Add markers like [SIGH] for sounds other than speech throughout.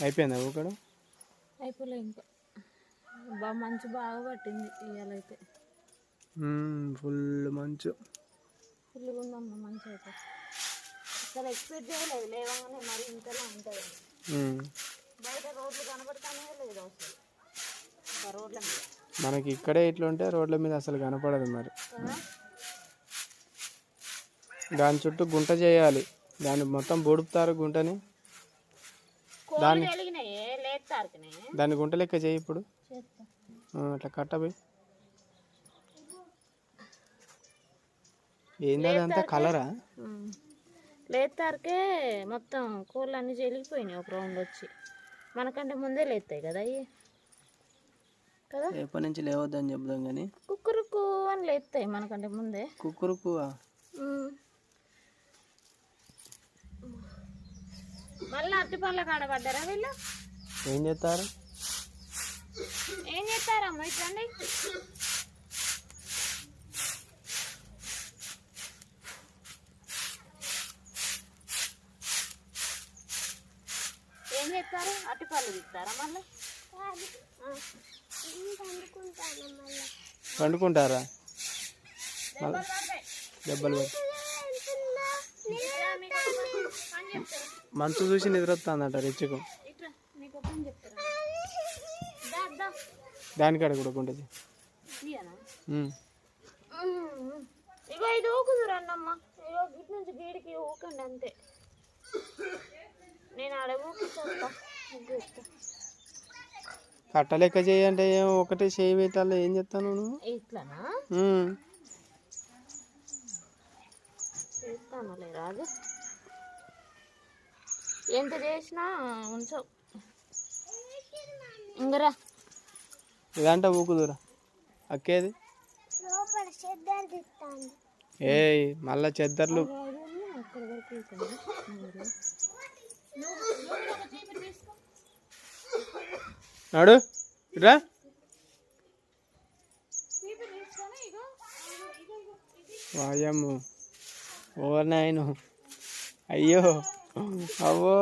అయిపోయిందా ఊకడం? అయిపోలే ఇంకా. బాగా మంచి బాగా పట్టింది ఇవాళైతే ఫుల్ మంచు. ఫుల్గా ఉందమ్మా మంచి అయితే. అసలు ఎక్స్పెక్ట్ చేయలేదు లేవగానే మరి ఇంతలా ఉంటుంది. బయట రోడ్లు కనబడతానే లేదు అసలు. రోడ్ల మీద. మనకి ఇక్కడే ఇట్లుంటే రోడ్ల మీద అసలు కనపడదు మరి. దాని చుట్టూ గుంట చేయాలి. దాన్ని మొత్తం బొడుపుతారు గుంటని. తారుకునే దాన్ని గుంట లెక్క చేయి ఇప్పుడు. అట్లా కట్టబోయి ఏంది అదంతా కలరా? లేదు తారకే మొత్తం కోళ్ళు అన్ని చెలిగిపోయినాయి ఒక రౌండ్ వచ్చి. మనకంటే ముందే లేస్తాయి కదా అవి కదా? ఎప్పటి నుంచి లేవద్దని చెప్దాం కానీ కుక్కురుకు అని లేస్తాయి మనకంటే ముందే. కుక్కురుకు మళ్ళీ అట్టి పళ్ళ కాడ పడ్డారా వీళ్ళు? ఏం చేస్తారు? ఏం చేస్తారమ్మా ఇట్లండి ఏం చేస్తారు? అట్టి పళ్ళు తిస్తారా మళ్ళీ? పండుకుంటారా? దెబ్బలు పట్టి మంచు చూసి నిద్ర వస్తుందట రిచ్చుకు. దానికాడ కూడా? ఉమ్. ఇగో ఇది ఊకుదురు అన్నమ్మ ఇగో గిట్ నుంచి గీడికి ఊకండి అంతే నేను ఆడ ఊకిస్తా ముగ్గు ఇస్తా కట్ట లెక్క చేయంటే ఏం ఒకటే చేయి పెట్టాలి ఏం చెప్తాను నువ్వు ఇట్లానా. చేస్తాను రాజు ఎంత చేసినా ఉంచవు. ఇంగరా. ఇదంటే ఊకుదురా. అక్కేది? ఏయ్ మళ్ళా చెద్దర్లు. నాడు ఇట్రా. వాయమ్ము. ఓవర్ నాయను అయ్యో. అవ్వో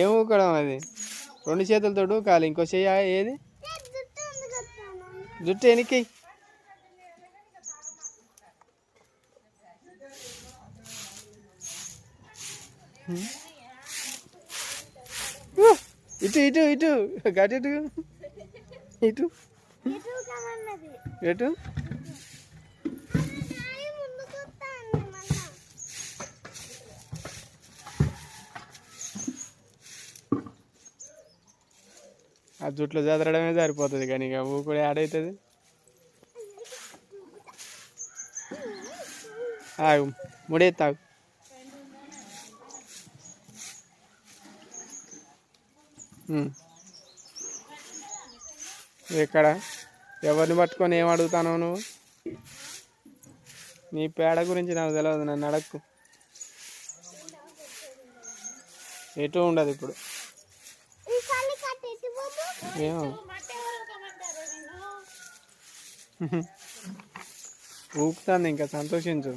ఏం ఊకడం అది? రెండు చేతులతో ఊకాలి ఇంకో చెయ్యి? ఏది? జుట్టు ఎనికి ఇటు ఇటు ఇటు. గటు ఇటు. ఇటు. ఎటు? జుట్లో చదరడమే సరిపోతుంది కానీ ఇక ఊకుడే ఆడవుతుంది ఆగు ముడేస్తాగు ఎక్కడ? ఎవరిని పట్టుకొని ఏం అడుగుతానో నువ్వు? నీ పేడ గురించి నాకు తెలియదు నన్ను అడక్కు. ఎటు ఉండదు ఇప్పుడు? ఏమో [LAUGHS] ఊపుతాంది ఇంకా సంతోషించు.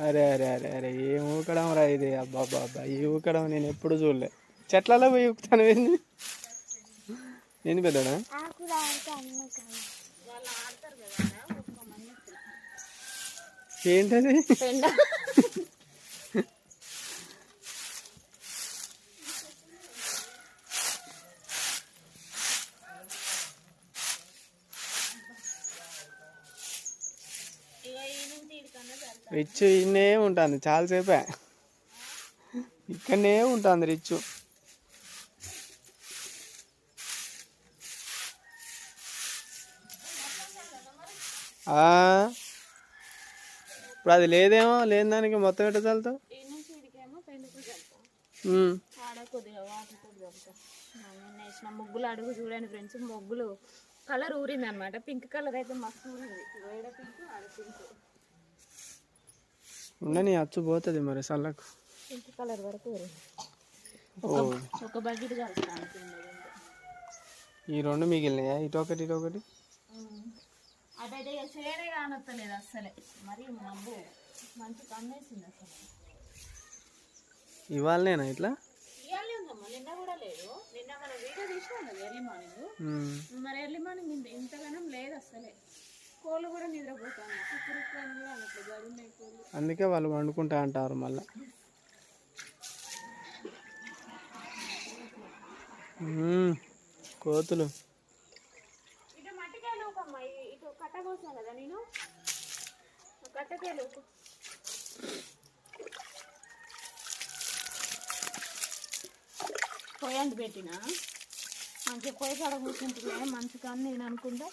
అరే అరే అరే అరే ఏం ఊకడం రా ఇది? అబ్బా అబ్బా అబ్బా ఈ ఊకడం నేను ఎప్పుడు చూడలే. చెట్లలో పోయి ఊపుతాను ఏంది? ఏంది పెద్దడా? ఏంటది పెండ రిచ్ ఇన్నే ఉంటుంది చాలాసేపే ఇక్కడనే ఉంటుంది రిచ్ ఇప్పుడు అది లేదేమో లేని దానికి మొత్తం ఎట్ట చల్లుతావు? ముగ్గులు అడుగు చూడండి ఫ్రెండ్స్ ముగ్గులు. కలర్ ఊరింది అనమాట పింక్ కలర్ అయితే మస్తు ఊరింది. వేడ పింక్ ఆడ పింక్. ఉండని అచ్చు పోతుంది మరి చల్లకు పింక్ కలర్ వరకు ఒక బకెట్ ఈ రెండు మిగిలినాయా? ఇటు ఒకటి ఇటు ఒకటి అదైతే కానొత్తలేదు అస్సలే. మరి మబ్బు మంచి కమ్మేసింది అసలు. ఇవాళనేనా ఇట్లా? ఇవాళే నిన్న కూడా లేదు. నిన్న మన వీడియో తీసినాం కదా ఎర్లీ మార్నింగ్. మరి ఎర్లీ మార్నింగ్ ఇంత ఇంతగానం లేదు అసలే కోళ్ళు కూడా నిద్రపోతాను. కుక్కరుక్కని కూడా అన్నట్లు గడున్నాయి కోళ్ళు అందుకే వాళ్ళు వండుకుంటా అంటారు మళ్ళా. కోతులు. ఇటు ఇ- ఇటు కట్ట కోసాను కదా నేను. పొయ్యండి పెట్టిన? మంచిగా పొయ్యి కాడ కూర్చుంటుంది మంచి కానీ నేను అనుకుంటా.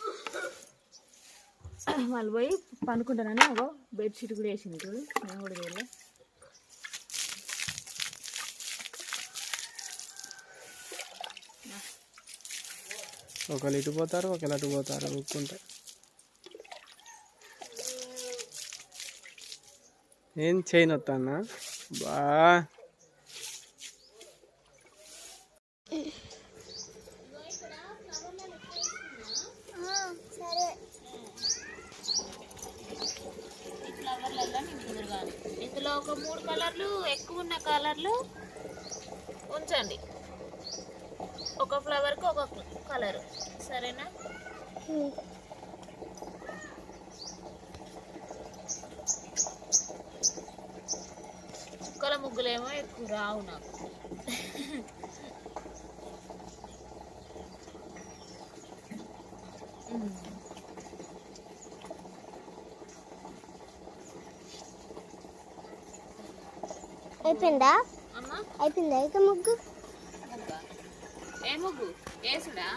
[CLEARS THROAT] వాళ్ళు పోయి పనుకుంటానని ఒక బెడ్షీట్ కూడా వేసింది చూడు. నేను కూడా వెళ్ళి ఒకళ్ళు ఇటు పోతారు ఒకళ్ళు అటు పోతారు ఊక్కుంటే ఏం చైన్ వస్తానా బా. కానీ ఇందులో ఒక మూడు కలర్లు ఎక్కువ ఉన్న కలర్లు ఉంచండి. ఒక ఫ్లవర్కి ఒక కలర్. సరేనా? కుక్కల ముగ్గులేమో ఎక్కువ రావు నాకు. అయిపోయిందా? అమ్మా అయిపోయిందా? ఇక ముగ్గు. ఏ ముగ్గు? వేసుడా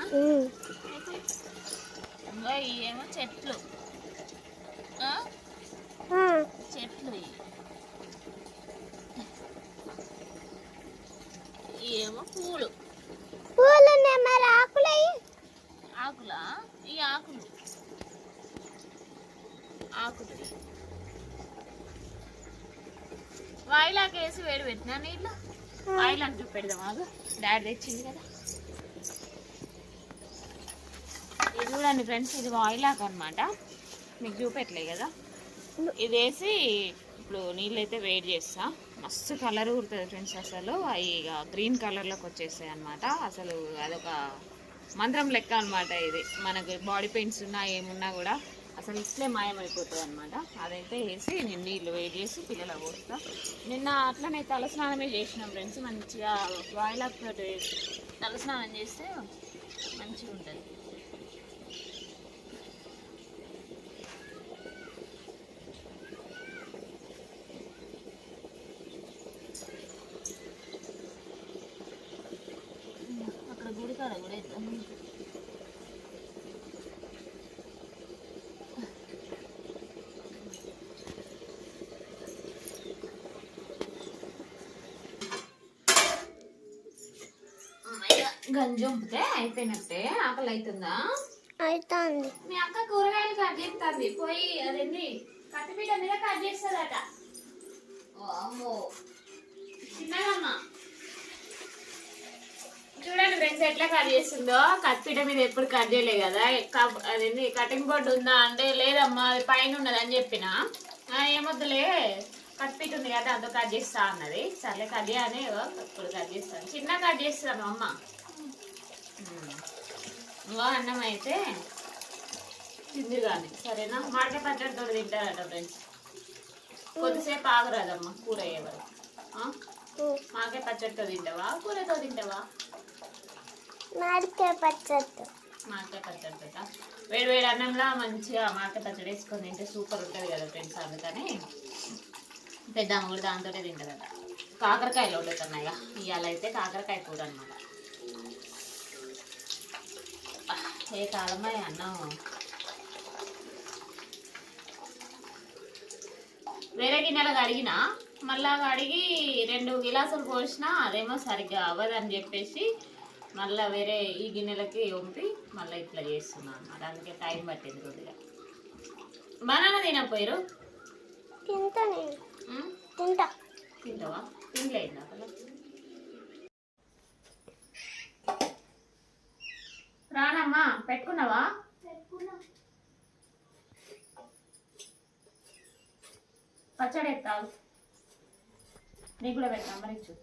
ఏమో చెట్లు. చెట్లు. ఏమో పూలు. పూలు మరి ఆకులు ఆకులా? ఈ ఆకులు. ఆకులు. వాయిలాకి వేసి వేడి పెట్టినా నీళ్ళు? అని చూపెడదాం మాకు డాడీ తెచ్చింది కదా. ఇది చూడండి ఫ్రెండ్స్ ఇది వాయిలాక్ అనమాట మీకు చూపెట్టలే కదా. ఇది వేసి ఇప్పుడు నీళ్ళు అయితే వేడి చేస్తా. మస్తు కలర్ ఊరుతుంది ఫ్రెండ్స్ అసలు. అవి ఇక గ్రీన్ కలర్లోకి వచ్చేస్తాయి అనమాట అసలు అదొక మంత్రం లెక్క అనమాట ఇది. మనకు బాడీ పెయిన్స్ ఉన్నా ఏమున్నా కూడా అసలు ఇట్లే మాయమైపోతుంది అనమాట అదైతే వేసి నేను నీళ్ళు వేడి చేసి పిల్లలకు పోస్తా. నిన్న అట్లనే తలస్నానమే చేసినాం ఫ్రెండ్స్ మంచిగా బాయిలర్ తోటి తలస్నానం చేస్తే మంచిగా ఉంటుంది అక్కడ గుడి కాడ కూడా ఇద్దాం గంజి వంపితే అయిపోయినట్టే ఆకలి అవుతుందా అవుతుంది మీ అక్క కూరగాయలు కట్ చేస్తుంది పోయి అదేంటి కత్తిపీట మీద కట్ చేస్తుందట. అమ్మో చిన్నగమ్మా చూడండి ఫ్రెండ్స్ ఎట్లా కట్ చేస్తుందో. కత్తిపీట మీద ఎప్పుడు కట్ చేయలే కదా. అదేంటి కటింగ్ బోర్డు ఉందా అంటే లేదమ్మా అది పైన ఉన్నది అని చెప్పిన. "ఆ, ఏమొద్దులే కత్తిపీట ఉంది కదా అందులో కట్ చేస్తా అన్నది. సర్లే కట్ చేయని ఇప్పుడు కట్ చేస్తాను. చిన్న కట్ చేస్తాను అమ్మ. అన్నం అయితే తింది కానీ సరేనా? మామిడికాయ పచ్చడితో తింటారట ఫ్రెండ్స్ కొద్దిసేపు ఆగరాదమ్మా కూర అయ్యే వరకు. ఆ? మామిడికాయ పచ్చడితో తింటావా? కూరతో తింటావా? మాడికాయ పచ్చట్టు మామిడికాయ పచ్చడితో వేడి వేడి అన్నంలో మంచిగా మామిడికాయ పచ్చడి వేసుకొని తింటే సూపర్ ఉంటుంది కదా ఫ్రెండ్స్ అందుకని పెద్దమ్మ కూడా దాంతో తింటుందట. కాకరకాయలు వండుతున్నాయిగా ఇవాళ అయితే కాకరకాయ కూర అనమాట ఏ కాలమా అన్నం. వేరే గిన్నెలు కడిగిన మళ్ళా కడిగి రెండు గిలాసులు పోసిన అదేమో సరిగ్గా అవ్వదని చెప్పేసి మళ్ళీ వేరే ఈ గిన్నెలకి వంపి మళ్ళీ ఇట్లా చేస్తున్నాను అన్నమాట. అందుకే టైం పట్టింది కొద్దిగా. బనానా తినపోయారు తింటా తింటావా? తినలేదు రానమ్మా పెట్టుకున్నావా? పచ్చడి ఎత్తావు. నీ కూడా పెట్టా మరిచు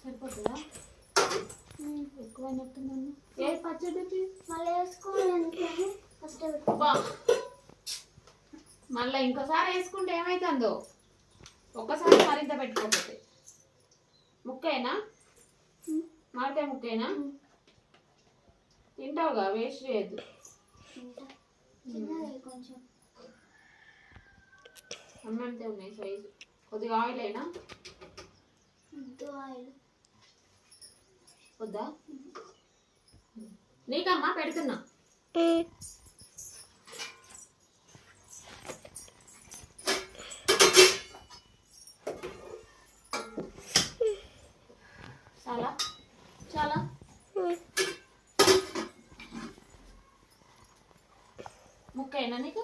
సరిపోతుందా? ఎక్కువ ఏ పచ్చడి? మళ్ళీ వేసుకోవాలి ఫస్ట్ మళ్ళా ఇంకోసారి వేసుకుంటే ఏమైతుందో? ఒక్కసారి మరింత పెట్టుకోకపోతే. ముక్కేనా? మామిడికాయ ముక్కేనా? తింటావుగా వేస్ట్ చేయొద్దు. చిన్నది కొంచెం. అన్నంతే ఉన్నాయి సైజు. కొద్దిగా ఆయిల్ అయినా? ఆయిల్. వద్దా? నీకమ్మా పెడుతున్నా. చాలా చాలా. ముక్కైనా నీకు?